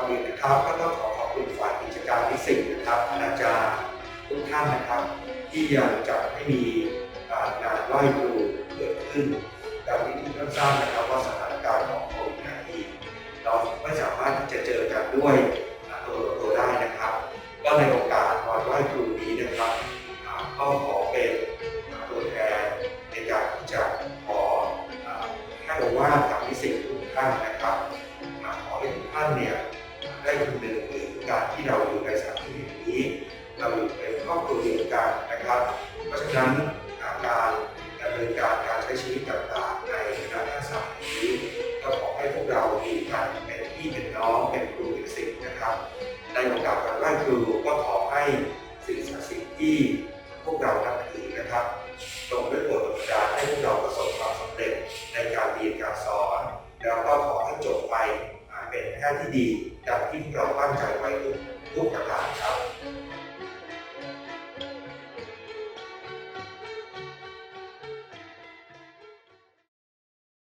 ก่อนอื่นนะครับก็ต้องขอขอบคุณฝ่ายกิจการนิสิตนะครับอาจารย์ทุกท่านนะครับ ที่ยังจัดให้มีงานไหว้ครูเกิดขึ้นแต่วิธีท่างทราบนะครับว่าสถานการณ์ของโควิด -19 เราไม่สามารถที่จะเจอกันด้วยตัวตัวได้นะครับ ก็ในโอกาสวันไหว้ครูนี้นะครับก็ขอเป็นตัวแทนในการที่จะขอให้ว่ากับนิสิตทุกท่านนะครับขอให้ทุกท่านเนี่ย ได้คำนึงถึงการที่เราอยู่ในสถานที่แห่งนี้ เราอยู่เป็นครอบครัวเดียวกันนะครับ เพราะฉะนั้นการดำเนินการการใช้ชีวิตต่างๆในคณะนักศึกษานี้ก็ขอให้พวกเราอยู่กันเป็นพี่เป็นน้องเป็นครูเป็นศิษย์นะครับ ในโอกาสวันไหว้ครูก็ขอให้สิ่งศักดิ์สิทธิ์ที่พวกเรานับถือนะครับทรงด้วยโปรดบันดาลให้พวกเราประสบความสำเร็จในการเรียนการสอน แล้วก็ขอให้จบไป เป็นแพทย์ที่ดีดังที่เราตั้งใจไว้ทุกทุกประการครับ